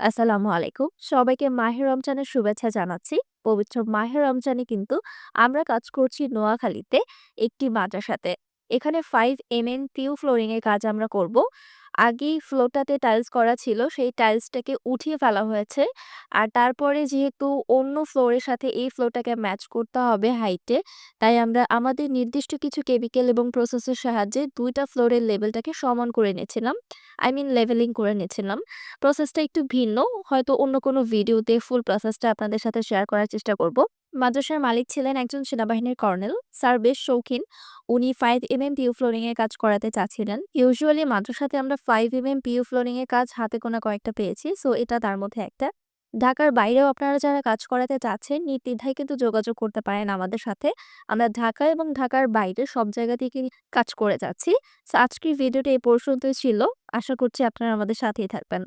আসসালামু আলাইকুম। সবাইকে মাহের রমজানের শুভেচ্ছা জানাচ্ছি। পবিত্র মাহে রমজানে কিন্তু আমরা কাজ করছি নোয়াখালীতে একটি মাদ্রাসাতে। এখানে ফাইভ এম এন টিউ ফ্লোরিং কাজ আমরা করব। আগেই ফ্লোরটাতে টাইলস করা ছিল, সেই টাইলসটাকে উঠিয়ে ফেলা হয়েছে। আর তারপরে যেহেতু অন্য ফ্লোরের সাথে এই ফ্লোরটাকে ম্যাচ করতে হবে হাইটে, তাই আমরা আমাদের নির্দিষ্ট কিছু কেমিক্যাল এবং প্রসেসের সাহায্যে দুইটা ফ্লোরের লেভেলটাকে সমান করে নিয়েছিলাম। আই মিন লেভেলিং করে নিয়েছিলাম। প্রসেসটা একটু ভিন্ন। হয়তো অন্য কোনো ভিডিওতে ফুল প্রসেসটা আপনাদের সাথে শেয়ার করার চেষ্টা করব। মাদ্রাসার মালিক ছিলেন একজন সেনাবাহিনীর কর্নেল। স্যার বেশ শৌখিন। উনি 5 এমএম পিউ ফ্লোরিং এর কাজ করাতে চাচ্ছিলেন। ইউজুয়ালি মাদ্রাসাতে আমরা 5 এম পিউ ফ্লোরিংয়ে কাজ হাতে কোনো কয়েকটা পেয়েছি। সো এটা তার মধ্যে একটা। ঢাকার বাইরেও আপনারা যারা কাজ করাতে চাচ্ছেন, নির্দ্বিধায় কিন্তু যোগাযোগ করতে পারেন আমাদের সাথে। আমরা ঢাকা এবং ঢাকার বাইরে সব জায়গা থেকে কাজ করে যাচ্ছি। আজকের ভিডিওটা এই পর্যন্তই ছিল। আশা করছি আপনারা আমাদের সাথেই থাকবেন।